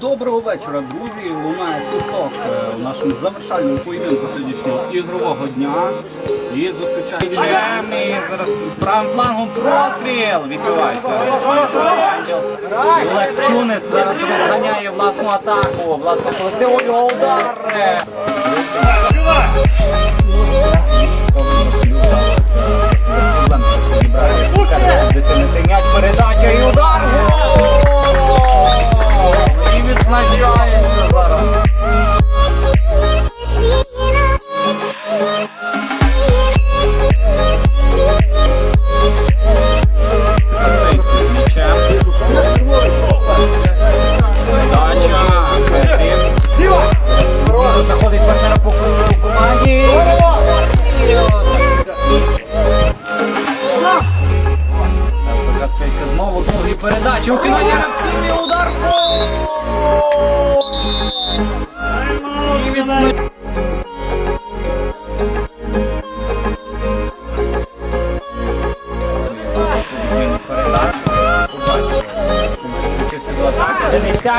Доброго вечора, друзі! Лунає свисток е, у нашому завершальному поєдинку сьогоднішнього ігрового дня. І зустрічаємо Джемі. зараз правим флангом простріл відбивається. Олег зараз розганяє власну атаку, власну колективу удар.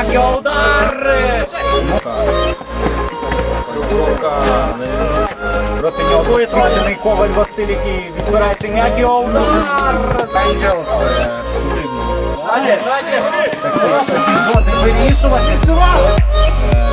Денисяк його удар! Рука. Проти нього витратений Коваль Василь, який відбирається м'яч і удар! Енджелс Далі, потрібно. Такий вирішувати. Е,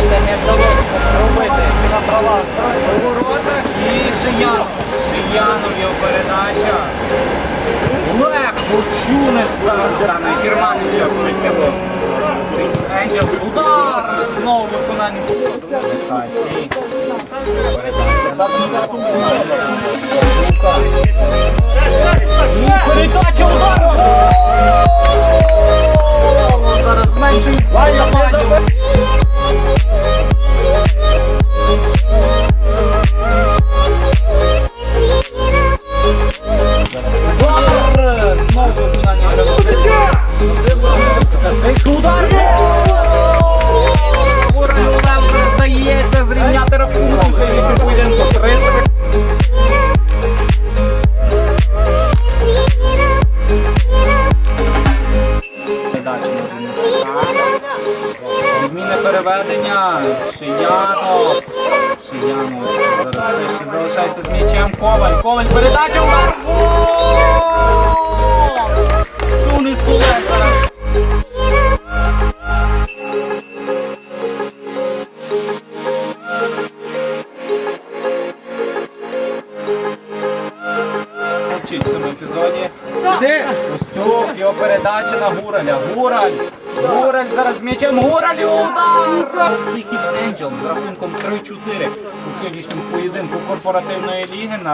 проте не вдалося робити. На правах у і Шиянов. Шиянов його передача. Олег Курчунес зараз саме Германича прикинув. Енджелс удар! Знову виконання. Кайський. Передача. Передача переведення. Шиянов. Шиянов. Зараз все ще залишається з м'ячем. Коваль. Коваль. Передача. Удар. Гол! Чуний Сулек. Вчить в цьому епізоді. Костюк, його передача на Гураля. Гураль. Гураль зараз м'ячем. Гораль і удар! Сіхід Енджел з рахунком 3-4 у сьогоднішньому поєдинку корпоративної ліги.